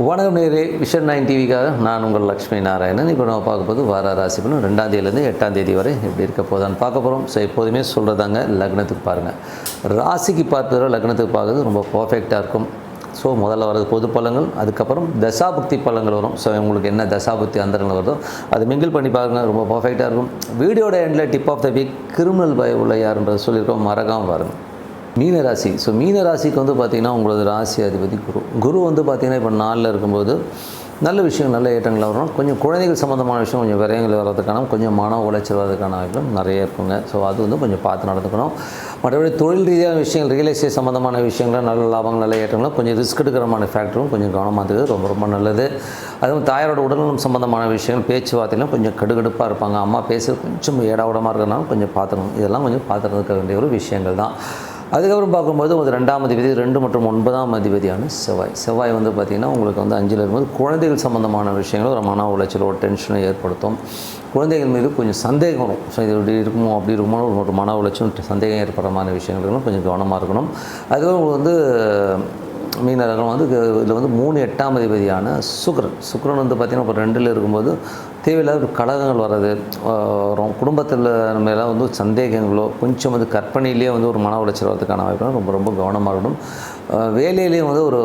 வணக்கம் நேரே vision nine டிவிக்காக நான் உங்கள் லக்ஷ்மி நாராயணன். இப்போ நம்ம பார்க்கும்போது வார ராசி பலன். ரெண்டாம் தேதியிலேருந்து எட்டாம் தேதி வரை எப்படி இருக்க போதான்னு பார்க்க போகிறோம் ஸோ எப்போதுமே சொல்கிறதாங்க லக்னத்துக்கு பாருங்கள் ராசிக்கு பார்த்ததோ லக்னத்துக்கு பார்க்குறது ரொம்ப பர்ஃபெக்டாக இருக்கும். ஸோ முதல்ல வரது பொது பலங்கள் அதுக்கப்புறம் தசாபக்தி பழங்கள் வரும். ஸோ உங்களுக்கு என்ன தசாபக்தி அந்தரங்கள் வருதோ அதை மிங்கிள் பண்ணி பாருங்கள் ரொம்ப பர்ஃபெக்டாக இருக்கும். வீடியோட எண்டில் tip of the week criminal பய உள்ள யாருன்றது சொல்லியிருக்கோம். மறக்காமல் பாருங்கள் மீன ராசி ஸோ மீன ராசிக்கு வந்து பார்த்திங்கன்னா உங்களது ராசி அதிபதி குரு. குரு வந்து பார்த்திங்கன்னா இப்போ நாளில் இருக்கும்போது நல்ல விஷயம் நல்ல ஏற்றங்கள் வரும். கொஞ்சம் குழந்தைகள் சம்மந்தமான விஷயம் கொஞ்சம் விரயங்கள் வர்றதுக்கான கொஞ்சம் மன உளைச்சல் வர்றதுக்கான வாய்ப்பும் நிறைய இருக்குங்க. ஸோ அது வந்து கொஞ்சம் பார்த்து நடந்துக்கணும். மற்றபடி தொழில் ரீதியான விஷயங்கள் ரியல் எஸ்டேட் சம்மந்தமான விஷயங்களும் நல்ல லாபங்கள் நல்ல ஏற்றங்களும் கொஞ்சம் ரிஸ்க் எடுக்கிறமான ஃபேக்டரும் கொஞ்சம் கவனமாக இருக்கிறது ரொம்ப ரொம்ப நல்லது. அதுவும் தாயாரோட உடல்நலம் சம்மந்தமான விஷயங்கள் பேச்சுவார்த்தையிலும் கொஞ்சம் கடுகடுப்பாக இருப்பாங்க. அம்மா பேச கொஞ்சம் ஏடாவிடமாக இருக்கிறனால கொஞ்சம் பார்த்துக்கணும். இதெல்லாம் கொஞ்சம் பார்த்துருக்க வேண்டிய ஒரு விஷயங்கள் தான். அதுக்கப்புறம் பார்க்கும்போது ஒரு ரெண்டாம் அதிபதி ரெண்டு மற்றும் ஒன்பதாம் அதிபதியான செவ்வாய். செவ்வாய் வந்து பார்த்திங்கன்னா உங்களுக்கு வந்து அஞ்சில் இருக்கும்போது குழந்தைகள் சம்மந்தமான விஷயங்களும் ஒரு மன உளைச்சலோ டென்ஷனோ ஏற்படுத்தும். குழந்தைகள் மீது கொஞ்சம் சந்தேகம் வரும். ஸோ இது இப்படி இருக்குமோ அப்படி இருக்குமோ ஒரு மன உளைச்சல் சந்தேகம் ஏற்படுற மாதிரி விஷயங்களும் கொஞ்சம் கவனமாக இருக்கணும். அதுக்கப்புறம் உங்களுக்கு வந்து மீனரகம் வந்து இதில் வந்து மூணு எட்டாம் அதிபதியான சுக்ரன். சுக்ரன் வந்து பார்த்திங்கன்னா இப்போ ரெண்டில் இருக்கும்போது தேவையில்லாத ஒரு கழகங்கள் வர்றது வரும். குடும்பத்தில் மேலே வந்து சந்தேகங்களோ கொஞ்சம் வந்து கற்பனையிலேயே வந்து ஒரு மன உளைச்சல் வரதுக்கான வாய்ப்பு ரொம்ப ரொம்ப கவனமாக இருக்கணும். வேலையிலேயும் வந்து ஒரு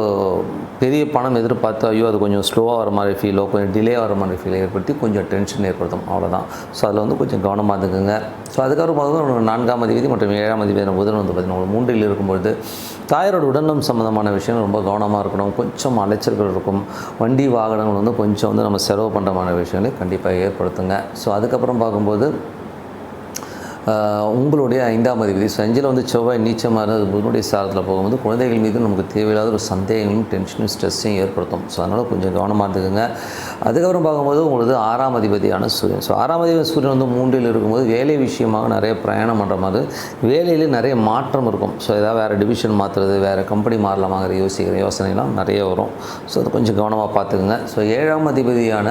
பெரிய பணம் எதிர்பார்த்து ஐயோ அது கொஞ்சம் ஸ்லோவாக வர மாதிரி ஃபீலோ கொஞ்சம் டிலே வர மாதிரி ஃபீலை ஏற்படுத்தி கொஞ்சம் டென்ஷன் ஏற்படுத்தும். அவ்வளோதான் ஸோ அதில் வந்து கொஞ்சம் கவனமாக இருந்துக்குங்க. ஸோ அதுக்கப்புறம் பார்த்து நான்காம் அதிபதி மற்றும் ஏழாம் அதிபதி புதன் வந்து பார்த்திங்கன்னா மூன்றில் இருக்கும்பொழுது தாயாரோட உடல்நலம் சம்மந்தமான விஷயங்கள் ரொம்ப கவனமாக இருக்கணும். கொஞ்சம் அலைச்சல்கள் இருக்கும். வண்டி வாகனங்கள் வந்து கொஞ்சம் வந்து நம்ம செலவு பண்ணுறமான விஷயங்களை கண்டிப்பாக ஏற்படுத்துங்க. ஸோ அதுக்கப்புறம் பார்க்கும்போது உங்களுடைய ஐந்தாம் அதிபதி சஞ்சில் வந்து செவ்வாய் நீச்சமாக இருந்தது புதனுடைய சாரத்தில் போகும்போது குழந்தைகள் மீது நமக்கு தேவையில்லாத ஒரு சந்தேகங்களும் டென்ஷனும் ஸ்ட்ரெஸ்ஸையும் ஏற்படுத்தும். ஸோ அதனால் கொஞ்சம் கவனமாக இருந்துக்குங்க. அதுக்கப்புறம் பார்க்கும்போது உங்களுக்கு ஆறாம் அதிபதியான சூரியன். ஸோ ஆறாம் அதிபதி சூரியன் வந்து மூன்றில் இருக்கும்போது வேலை விஷயமாக நிறைய பிரயாணம் பண்ணுற மாதிரி வேலையில் நிறைய மாற்றம் இருக்கும். ஸோ ஏதாவது வேறு டிவிஷன் மாற்றுறது வேறு கம்பெனி மாறலாமாங்கிற யோசிக்கிற யோசனைலாம் நிறைய வரும். ஸோ அது கொஞ்சம் கவனமாக பார்த்துக்குங்க. ஸோ ஏழாம் அதிபதியான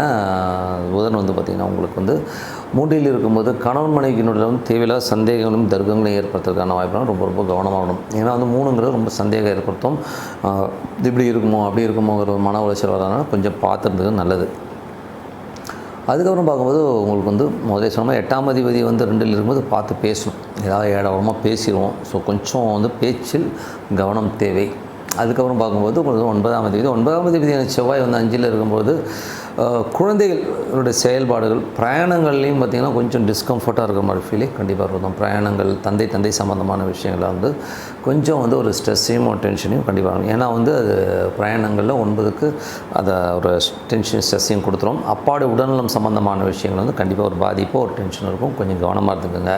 புதன் வந்து பார்த்திங்கன்னா உங்களுக்கு வந்து மூன்றில் இருக்கும்போது கணவன் மனைவியினுடைய வந்து தேவையில்லாத சந்தேகங்களும் தர்க்கங்களையும் ஏற்படுத்துறதுக்கான வாய்ப்புலாம் ரொம்ப ரொம்ப கவனமாக இருக்கணும். ஏன்னா வந்து மூணுங்கிறது ரொம்ப சந்தேகம் ஏற்படுத்தும். இது இப்படி இருக்குமோ அப்படி இருக்குமோங்கிற ஒரு மன உளைச்சல் வரதுனால கொஞ்சம் பார்த்துருந்தது நல்லது. அதுக்கப்புறம் பார்க்கும்போது உங்களுக்கு வந்து முதலே சொன்னால் எட்டாம் அதிபதி வந்து ரெண்டில் இருக்கும்போது பார்த்து பேசணும். ஏதாவது ஏடவரமாக பேசிடுவோம். ஸோ கொஞ்சம் வந்து பேச்சில் கவனம் தேவை. அதுக்கப்புறம் பார்க்கும்போது உங்களுக்கு ஒன்பதாம் தேதி. ஒன்பதாம் தேதியான செவ்வாய் வந்து அஞ்சில் இருக்கும்போது குழந்தைகளுடைய செயல்பாடுகள் பிரயாணங்கள்லேயும் பார்த்திங்கன்னா கொஞ்சம் டிஸ்கம்ஃபர்ட்டாக இருக்கிற மாதிரி ஃபீலிங் கண்டிப்பாக இருக்கும். பிரயாணங்கள் தந்தை தந்தை சம்மந்தமான விஷயங்களை வந்து கொஞ்சம் வந்து ஒரு ஸ்ட்ரெஸ்ஸையும் ஒரு டென்ஷனையும் கண்டிப்பாக இருக்கும். ஏன்னா வந்து அது பிரயாணங்களில் ஒன்பதுக்கு அதை ஒரு டென்ஷன் ஸ்ட்ரெஸ்ஸையும் கொடுத்துரும். அப்பாடு உடல்நலம் சம்மந்தமான விஷயங்கள் வந்து கண்டிப்பாக ஒரு பாதிப்போ ஒரு டென்ஷன் இருக்கும். கொஞ்சம் கவனமாக இருந்துக்குங்க.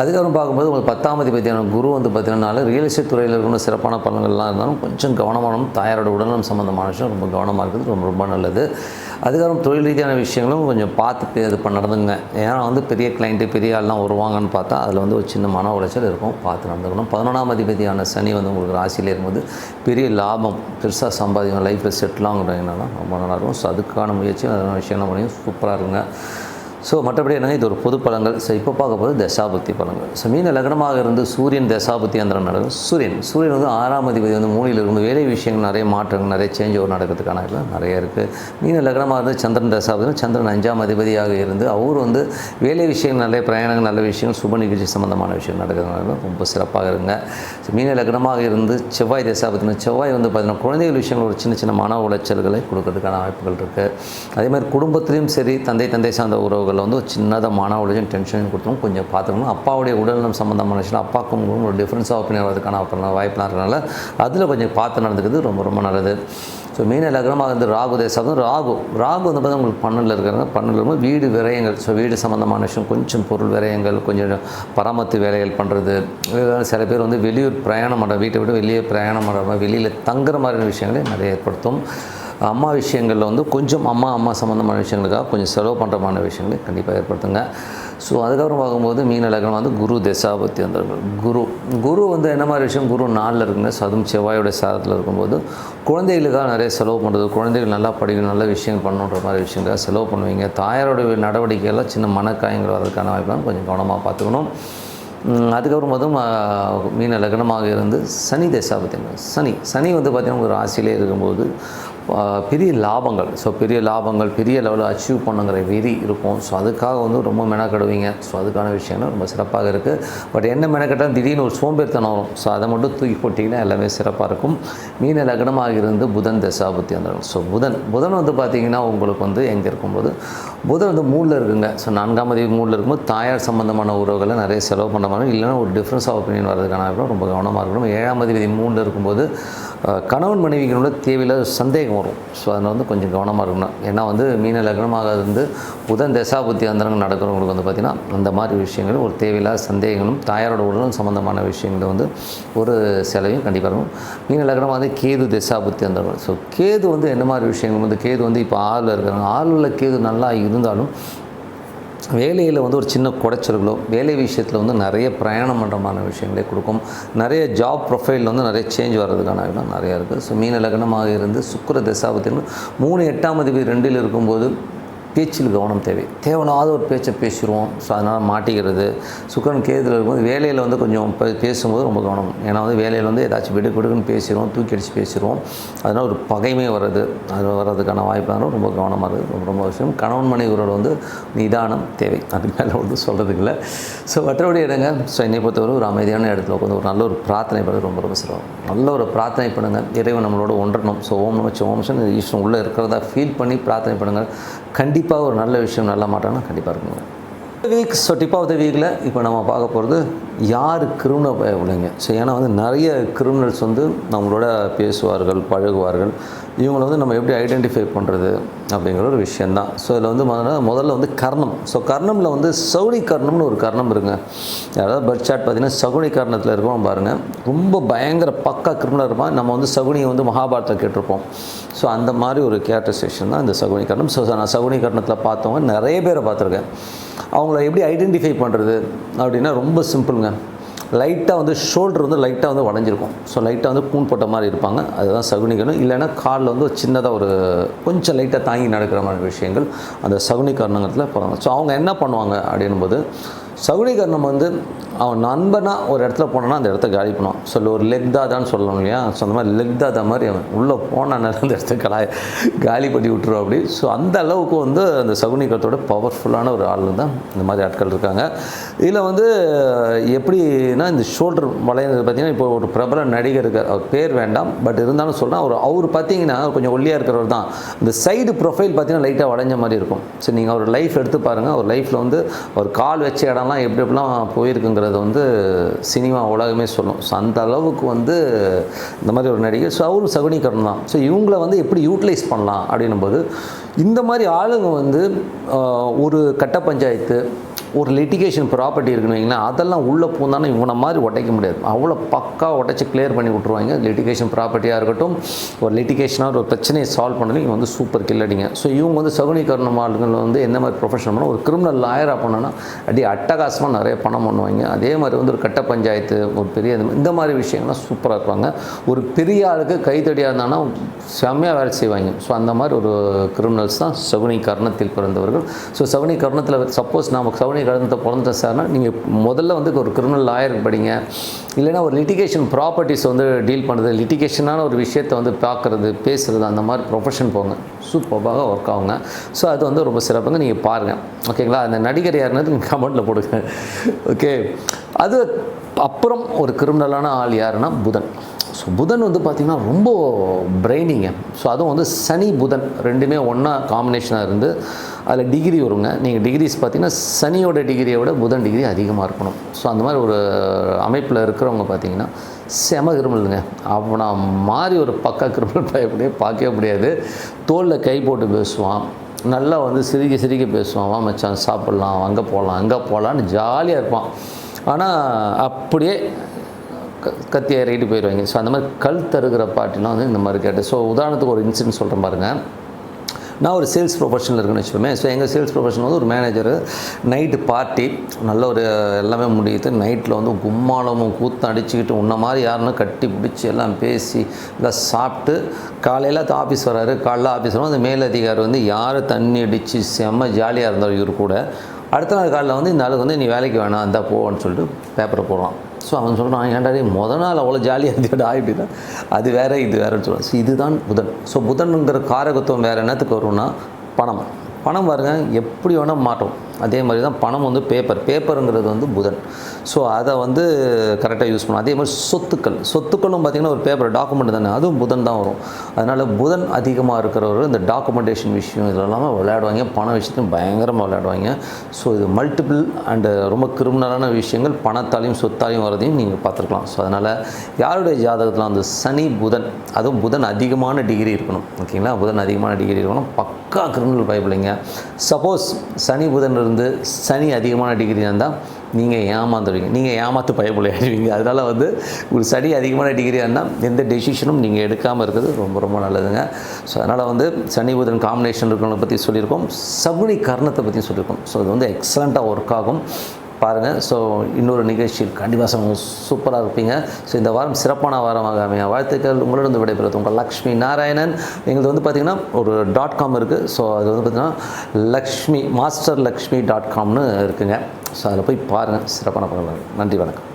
அதுக்கப்புறம் பார்க்கும்போது உங்களுக்கு பத்தாம் அதிபதியான குரு வந்து பார்த்தீங்கன்னா ரியல் எஸ்டேட் துறையில் இருக்கணும் சிறப்பான பலன்கள்லாம் இருந்தாலும் கொஞ்சம் கவனமானும் தாயாரோட உடல்நலம் சம்மந்தமான விஷயம் ரொம்ப கவனமாக இருக்கிறது ரொம்ப ரொம்ப நல்லது. அதுக்கப்புறம் தொழில் ரீதியான விஷயங்களும் கொஞ்சம் பார்த்து இது பண்ண நடந்துங்க. ஏன்னா வந்து பெரிய கிளைண்ட்டு பெரிய ஆள்லாம் வருவாங்கன்னு பார்த்தா அதில் வந்து ஒரு சின்ன மன உளைச்சல் இருக்கும். பார்த்து நடந்துக்கணும். பதினொன்றாம் அதிபதியான சனி வந்து உங்களுக்கு ராசியில் இருக்கும்போது பெரிய லாபம் பெருசாக சம்பாதிக்கும் லைஃப்பில் செட்டில் ஆகுறதுனால ரொம்ப நல்லாயிருக்கும் ஸோ அதுக்கான முயற்சி அதெல்லாம் விஷயம் என்ன பண்ணி சூப்பராக இருக்குங்க ஸோ மற்றபடி என்னங்க? இது ஒரு பொது பலங்கள் ஸோ இப்போ பார்க்க போது தசாபுத்தி பலங்கள் ஸோ மீன லக்னமாக இருந்து சூரியன் தசாபுத்தி அந்த நடக்கும் சூரியன். சூரியன் வந்து ஆறாம் அதிபதி வந்து மூணில் இருந்து வேலை விஷயங்கள் நிறைய மாற்றங்கள் நிறைய சேஞ்ச் ஓவர் நடக்கிறதுக்கான இதெல்லாம் நிறைய இருக்குது மீன லக்னமாக இருந்து சந்திரன் தசாபதி சந்திரன் அஞ்சாம் அதிபதியாக இருந்து அவர் வந்து வேலை விஷயங்கள் நிறைய பிரயாணங்கள் நல்ல விஷயங்கள் சுப நிகழ்ச்சி சம்மந்தமான விஷயம் நடக்கிறதுனால ரொம்ப சிறப்பாக இருங்க ஸோ மீன லக்னமாக இருந்து செவ்வாய் தசாபத்தின செவ்வாய் வந்து பார்த்திங்கன்னா குழந்தைகள் விஷயங்கள் ஒரு சின்ன சின்ன மன உளைச்சல்களை கொடுக்கறதுக்கான வாய்ப்புகள் இருக்குது அதே மாதிரி குடும்பத்திலையும் சரி தந்தை தந்தை சார்ந்த உறவுகள் உறவுகளில் வந்து ஒரு சின்னதாக மன உளைச்சல் டென்ஷன் கொடுத்தோம். கொஞ்சம் பார்த்துக்கணும். அப்பாவுடைய உடல்நலம் சம்மந்தமான விஷயம் அப்பாவுக்கும் ஒரு டிஃப்ரென்ஸ் ஆஃப் ஒப்பீனியன் வரதுக்கான வாய்ப்புலாம் இருக்கிறனால அதில் கொஞ்சம் பார்த்து நடந்துக்கிறது ரொம்ப ரொம்ப நல்லது. ஸோ மீன லக்னமாக வந்து ராகு தேசம் ராகு ராகு வந்து பார்த்தா உங்களுக்கு பன்னெண்டில் இருக்கிறாங்க பன்னெண்டில் இருக்கும்போது வீடு விரயங்கள். ஸோ வீடு சம்மந்தமான விஷயம் கொஞ்சம் பொருள் விரயங்கள் கொஞ்சம் பராமத்து வேலைகள் பண்ணுறது சில பேர் வந்து வெளியூர் பிரயாணம் பண்ணுற வீட்டை விட்டு வெளியே பிரயாணம் பண்ணுற மாதிரி வெளியில் தங்குற மாதிரியான விஷயங்களே நிறைய ஏற்படுத்தும். அம்மா விஷயங்களில் வந்து கொஞ்சம் அம்மா அம்மா சம்மந்தமான விஷயங்களுக்காக கொஞ்சம் செலவு பண்ணுறமான விஷயங்களை கண்டிப்பாக ஏற்படுத்துங்க. ஸோ அதுக்கப்புறம் பார்க்கும்போது மீன லக்னம் வந்து குரு தசாபத்தி வந்தவர்கள். குரு. குரு வந்து என்ன மாதிரி விஷயம்? குரு நாளில் இருக்குங்க. ஸோ அதுவும் செவ்வாயோட சாரத்தில் இருக்கும்போது குழந்தைகளுக்காக நிறைய செலவு பண்ணுறது குழந்தைகள் நல்லா படிக்கணும் நல்ல விஷயங்கள் பண்ணணுன்ற மாதிரி விஷயங்களுக்காக செலவு பண்ணுவீங்க. தாயாரோட நடவடிக்கையெல்லாம் சின்ன மனக்காயங்கள் வரதுக்கான வாய்ப்பு கொஞ்சம் கவனமாக பார்த்துக்கணும். அதுக்கப்புறம் மொதல் மீன லக்னமாக இருந்து சனி தசாபத்திங்க சனி. சனி வந்து பார்த்திங்கன்னா ஒரு ராசியிலே இருக்கும்போது பெரிய லாபங்கள். ஸோ பெரிய லாபங்கள் பெரிய லெவலில் அச்சீவ் பண்ணுங்கிற வெறி இருக்கும். ஸோ அதுக்காக வந்து ரொம்ப மெனக்கெடுவீங்க. ஸோ அதுக்கான விஷயங்கள் ரொம்ப சிறப்பாக இருக்குது பட் என்ன மெனக்கெட்டால் திடீர்னு ஒரு சோம்பேறித்தனம் வரும். ஸோ அதை மட்டும் தூக்கி போட்டிங்கன்னா எல்லாமே சிறப்பாக இருக்கும். மீன லக்னமாக இருந்து புதன் தசாபுத்தி அந்த ஸோ புதன் புதன் வந்து பார்த்திங்கன்னா உங்களுக்கு வந்து எங்கே இருக்கும்போது புதன் வந்து மூணில் இருக்குங்க. ஸோ நான்காம் தேதி மூணில் இருக்கும்போது தாயார் சம்பந்தமான உறவுகளை நிறைய செலவு பண்ண மாதிரி இல்லைன்னா ஒரு டிஃப்ரென்ஸ் ஆஃப் ஒப்பீனியன் வரதுக்கான வாய்ப்பு ரொம்ப கவனமாக இருக்கணும். ஏழாம் தேதி மூணில் இருக்கும்போது கணவன் மனைவிகளோட தேவையில்லாத சந்தேகம் வரும். ஸோ அதில் வந்து கொஞ்சம் கவனமாக இருக்கணும். ஏன்னா வந்து மீன லக்னமாக இருந்து புதன் தசாபுத்தி அந்தரங்கள் நடக்கிறவங்களுக்கு வந்து பார்த்திங்கன்னா அந்த மாதிரி விஷயங்கள் ஒரு தேவையில்லாத சந்தேகங்களும் தாயாரோட உடலும் சம்மந்தமான விஷயங்கள் வந்து ஒரு செலவையும் கண்டிப்பாக இருக்கும். மீன லக்னமாக வந்து கேது தசாபுத்தி அந்தரங்கள் ஸோ கேது வந்து என்ன மாதிரி விஷயங்கள் வந்து கேது வந்து இப்போ ஆறில் இருக்கிறாங்க. ஆறில் கேது நல்லா இருந்தாலும் வேலையில் வந்து ஒரு சின்ன குடைச்சல்களோ வேலை விஷயத்தில் வந்து நிறைய பிரயாணம் பண்ணுறமான விஷயங்களே கொடுக்கும். நிறைய ஜாப் ப்ரொஃபைலில் வந்து நிறைய சேஞ்ச் வர்றதுக்கான இடம் நிறையா இருக்குது ஸோ மீன லக்னமாக இருந்து சுக்கர தசாபத்தின்னு மூணு எட்டாம் அதிபதி ரெண்டில் இருக்கும்போது பேச்சில் கவனம் தேவை. தேவையில்லாத ஒரு பேச்சை பேசிடுவோம் ஸோ அதனால் மாட்டிக்கிறது. சுக்கரன் கேதுல இருக்கும்போது வேலையில் வந்து கொஞ்சம் பே- பேசும்போது ரொம்ப கவனம். ஏன்னா வந்து வேலையில் வந்து ஏதாச்சும் விடு விடுக்குன்னு பேசிடுவோம் தூக்கி அடித்து பேசிடுவோம் அதனால் ஒரு பகைமை வர்றது அது வர்றதுக்கான வாய்ப்பாக ரொம்ப கவனமாக இருக்குது ரொம்ப ரொம்ப விஷயம். கணவன் மனைவியோட வந்து நிதானம் தேவை. அது மேலே வந்து சொல்கிறதுக்கு இல்லை. ஸோ மற்றபடி இடங்க ஸோ என்னை பொறுத்தவரை ஒரு அமைதியான இடத்துல உட்காந்து ஒரு நல்ல ஒரு பிரார்த்தனை பண்ணுறது ரொம்ப ரொம்ப சிரமம் நல்ல ஒரு பிரார்த்தனை பண்ணுங்கள் இறைவன் நம்மளோட ஒன்றணும். ஸோ ஓம் நமச்சு ஓம் சன் ஈஸ்வரன் உள்ளே இருக்கிறதா ஃபீல் பண்ணி பிரார்த்தனை பண்ணுங்கள். கண்டிப்பாக ஒரு நல்ல விஷயம் நல்ல மாற்றம்னா கண்டிப்பாக இருக்குங்க week so tip of the வீக்கில் இப்போ நம்ம பார்க்க போகிறது யார் கிரிமினல் பயப்படுங்க ஸோ ஏன்னா வந்து நிறைய கிரிமினல்ஸ் வந்து நம்மளோட பேசுவார்கள் பழகுவார்கள். இவங்களை வந்து நம்ம எப்படி ஐடென்டிஃபை பண்ணுறது அப்படிங்கிற ஒரு விஷயந்தான் ஸோ இதில் வந்து முதல்ல முதல்ல வந்து கர்ணம். ஸோ கர்ணமில் வந்து சவுளி கர்ணம்னு ஒரு கர்ணம் இருங்க யாராவது பர்த் சார்ட் பார்த்தீங்கன்னா சகுனி கர்ணத்தில் இருக்கோம் பாருங்கள் ரொம்ப பயங்கர பக்கா கிரிமினல் இருப்பான் நம்ம வந்து சகுனியை வந்து மகாபாரதத்தில் கேட்டிருப்போம். ஸோ அந்த மாதிரி ஒரு கேரக்டரைசேஷன் தான் இந்த சகுனி கர்ணம். ஸோ நான் சகுனி கர்ணத்தில் பார்த்தவங்க நிறைய பேரை பார்த்துருக்கேன். அவங்கள எப்படி ஐடென்டிஃபை பண்ணுறது அப்படின்னா ரொம்ப சிம்பிளுங்க லைட்டாக வந்து ஷோல்டர் வந்து லைட்டாக வந்து வளைஞ்சிருக்கும். ஸோ லைட்டாக வந்து கூண் போட்ட மாதிரி இருப்பாங்க. அதுதான் சகுனிக்கணும் இல்லைன்னா காலில் வந்து ஒரு சின்னதாக ஒரு கொஞ்சம் லைட்டாக தாங்கி நடக்கிற மாதிரி விஷயங்கள் அந்த சகுனி காரணங்கிறதுல போகிறாங்க ஸோ அவங்க என்ன பண்ணுவாங்க அப்படின்னும்போது சகுனிகரணம் வந்து அவன் நண்பனாக ஒரு இடத்துல போனான்னா அந்த இடத்த காலி பண்ணுவான். சொல்லு ஒரு லெக் தாதான்னு சொல்லணும் இல்லையா? ஸோ அந்த மாதிரி லெக் தாதா மாதிரி அவன் உள்ளே போனான் அந்த இடத்த கலா காலி பண்ணி விட்டுருவோம் அப்படி. ஸோ அந்த அளவுக்கு வந்து அந்த சகுனிகரத்தோட பவர்ஃபுல்லான ஒரு ஆள் தான் இந்த மாதிரி ஆட்கள் இருக்காங்க. இதில் வந்து எப்படின்னா இந்த ஷோல்டர் வளையிறது பார்த்தீங்கன்னா இப்போ ஒரு பிரபல நடிகர் இருக்கார். அவர் பேர் வேண்டாம். பட் இருந்தாலும் சொல்கிறேன் அவர் அவர் பார்த்தீங்கன்னா கொஞ்சம் ஒல்லியாக இருக்கிறவர் தான். இந்த சைடு ப்ரொஃபைல் பார்த்தீங்கன்னா லைட்டாக வளைஞ்ச மாதிரி இருக்கும். சரி நீங்கள் அவர் லைஃப் எடுத்து பாருங்கள் அவர் லைஃப்பில் வந்து அவர் கால் வச்ச இடம்லாம் எப்படி எப்படிலாம் போயிருக்குங்கிறது வந்து சினிமா உலகமே சொல்லும். ஸோ அந்த அளவுக்கு வந்து இந்த மாதிரி ஒரு நடிகர் ஸோ அவரும் சகுனிகரணம் தான். ஸோ இவங்கள வந்து எப்படி யூட்டிலைஸ் பண்ணலாம் அப்படின்னும்போது இந்த மாதிரி ஆளுங்க வந்து ஒரு கட்ட பஞ்சாயத்து ஒரு லிட்டிகேஷன் ப்ராப்பர்ட்டி இருக்குன்னு வைங்களேன் அதெல்லாம் உள்ளே பூந்தானே இவனை மாதிரி உடைக்க முடியாது. அவ்வளோ பக்கா உடைச்சி கிளியர் பண்ணி விட்ருவாங்க லிட்டிகேஷன் ப்ராப்பர்ட்டியாக இருக்கட்டும் ஒரு லிட்டிகேஷனாக ஒரு பிரச்சனையை சால்வ் பண்ணணும். இவங்க வந்து சூப்பர் கில்லடிங்க ஸோ இவங்க வந்து சகுனிகரணம் ஆளுங்கள் வந்து என்ன மாதிரி ப்ரொஃபஷன் பண்ணணும்? ஒரு கிரிமினல் லாயராக பண்ணோன்னா அடி அட்டகாசமாக நிறைய பணம் பண்ணுவாங்க. அதே மாதிரி வந்து ஒரு கட்ட பஞ்சாயத்து ஒரு பெரிய இந்த- மாதிரி விஷயங்கள்லாம் சூப்பராக இருப்பாங்க. ஒரு பெரிய ஆளுக்கு கைத்தடியாக இருந்தாங்கன்னா செம்மையாக வேலை செய்வாங்க. ஸோ அந்த மாதிரி ஒரு கிரிமினல்ஸ் தான் சகுனி கர்ணத்தில் பிறந்தவர்கள். ஸோ சகுனி கர்ணத்தில் சப்போஸ் நமக்கு சகுனி கடந்த பிறந்த சார்னா நீங்கள் முதல்ல வந்து ஒரு கிரிமினல் லாயருக்கு படிங்க. இல்லைன்னா ஒரு லிட்டிகேஷன் ப்ராப்பர்ட்டிஸ் வந்து டீல் பண்ணுறது லிட்டிகேஷனான ஒரு விஷயத்தை வந்து பார்க்குறது பேசுகிறது அந்த மாதிரி ப்ரொஃபஷன் போங்க. சூப்பராக ஒர்க் ஆகுங்க. ஸோ அது வந்து ரொம்ப சிறப்புங்க நீங்கள் பாருங்கள் ஓகேங்களா அந்த நடிகர் யாருன்னு நீங்கள் கமெண்ட்டில் போடுங்க. ஓகே அது அப்புறம் ஒரு கிரிமினலான ஆள் யாருன்னா புதன். ஸோ புதன் வந்து பார்த்திங்கன்னா ரொம்ப பிரெய்னிங்க ஸோ அதுவும் வந்து சனி புதன் ரெண்டுமே ஒன்றா காம்பினேஷனாக இருந்து அதில் டிகிரி வருங்க. நீங்கள் டிகிரிஸ் பார்த்தீங்கன்னா சனியோட டிகிரியை விட புதன் டிகிரி அதிகமாக இருக்கணும். ஸோ அந்த மாதிரி ஒரு அமைப்பில் இருக்கிறவங்க பார்த்தீங்கன்னா செம கிரிமினலுங்க. அவனை மாதிரி ஒரு பக்கா கிரிமினல் பயப்படியே பார்க்கவே முடியாது. தோளில் கை போட்டு பேசுவான். நல்லா வந்து சிரிக்க சிரிக்க பேசுவான். வா மச்சான் சாப்பிட்லாம். அங்கே போகலாம் அங்கே போகலான்னு ஜாலியாக இருப்பான். ஆனால் அப்படியே க- கத்தி ஏறிட்டு போயிடுவாங்க ஸோ அந்த மாதிரி கல் தருகிற பாட்டிலாம் வந்து இந்த மாதிரி கேட்டு ஸோ உதாரணத்துக்கு ஒரு இன்சிடென்ட் சொல்கிறேன் பாருங்கள் நான் ஒரு சேல்ஸ் ப்ரொஃபஷனில் இருக்குன்னு வச்சுப்போமே ஸோ எங்கள் சேல்ஸ் ப்ரொஃபஷன் வந்து ஒரு மேனேஜர் நைட்டு பார்ட்டி நல்ல ஒரு எல்லாமே முடியுது. நைட்டில் வந்து கும்மாளமும் கூத்தம் அடிச்சுக்கிட்டு உன்ன மாதிரி யாருன்னு கட்டி பிடிச்சி எல்லாம் பேசி எல்லாம் சாப்பிட்டு காலையில் ஆஃபீஸ் வராரு. காலைல ஆஃபீஸ் வரும். அந்த மேலதிகாரி வந்து யார் தண்ணி அடித்து செம்ம ஜாலியாக இருந்தார் இவர் கூட. அடுத்த நாள் காலையில் வந்து இந்த ஆளுக்கு வந்து நீ வேலைக்கு வேணாம் இருந்தால் போவோன்னு சொல்லிட்டு பேப்பரை போடுறான் ஸோ அவன் சொல்கிறான் ஏன்டா முத நாள் அவ்வளோ ஜாலியாக இருந்தேடா அப்படின்னா. அது வேறு இது வேறுன்னு சொல்லுவான் ஸோ இதுதான் புதன். ஸோ புதனுங்கிற காரகத்துவம் வேறு என்னத்துக்கு வரும்னா பணம். பணம் பாருங்கள் எப்படி வேணால் மாட்டோம் அதே மாதிரி தான் பணம் வந்து பேப்பர் பேப்பருங்கிறது வந்து புதன். ஸோ அதை வந்து கரெக்டாக யூஸ் பண்ணணும். அதே மாதிரி சொத்துக்கள். சொத்துக்களும் பார்த்திங்கன்னா ஒரு பேப்பர் டாக்குமெண்ட் தானே. அதுவும் புதன் தான் வரும். அதனால் புதன் அதிகமாக இருக்கிறவர் இந்த டாக்குமெண்டேஷன் விஷயம் இதெல்லாமே விளையாடுவாங்க. பண விஷயத்தையும் பயங்கரமாக விளையாடுவாங்க. ஸோ இது மல்டிபிள் அண்டு ரொம்ப கிரிமினலான விஷயங்கள் பணத்தாலையும் சொத்தாலையும் வரதையும் நீங்கள் பார்த்துருக்கலாம். ஸோ அதனால் யாருடைய ஜாதகத்தில் வந்து சனி புதன் அதுவும் புதன் அதிகமான டிகிரி இருக்கணும். ஓகேங்களா? புதன் அதிகமான டிகிரி இருக்கணும். பக்கா கிரிமினல் பைபிளிங்க சப்போஸ் சனி புதன் இருந்து சனி அதிகமான டிகிரி இருந்தால் நீங்கள் ஏமாந்துடுவீங்க நீங்கள் ஏமாத்து பயப்பிள்ளை அதனால் வந்து ஒரு சனி அதிகமான டிகிரியாக இருந்தால் எந்த டெசிஷனும் நீங்கள் எடுக்காமல் இருக்கிறது ரொம்ப ரொம்ப நல்லதுங்க. ஸோ அதனால் வந்து சனி புதன் காம்பினேஷன் இருக்கிறவங்களை பற்றி சொல்லியிருக்கோம். சகுனி கர்ணத்தை பற்றி சொல்லியிருக்கோம். ஸோ அது வந்து எக்ஸலண்ட்டாக ஒர்க் ஆகும். பாருங்கள் ஸோ இன்னொரு நிகழ்ச்சியில் கண்டிப்பாக சூப்பராக இருப்பீங்க. ஸோ இந்த வாரம் சிறப்பான வாரமாக அமைய வாழ்த்துக்கள். உங்களிடம் விடைபெறுவது உங்கள் லக்ஷ்மி நாராயணன். எங்களது வந்து பார்த்திங்கன்னா ஒரு டாட் காம் இருக்குது ஸோ அது வந்து பார்த்திங்கன்னா லக்ஷ்மி மாஸ்டர் லக்ஷ்மி டாட் காம்னு இருக்குங்க. ஸோ அதில் போய் பாருங்கள் சிறப்பான படம் நன்றி வணக்கம்.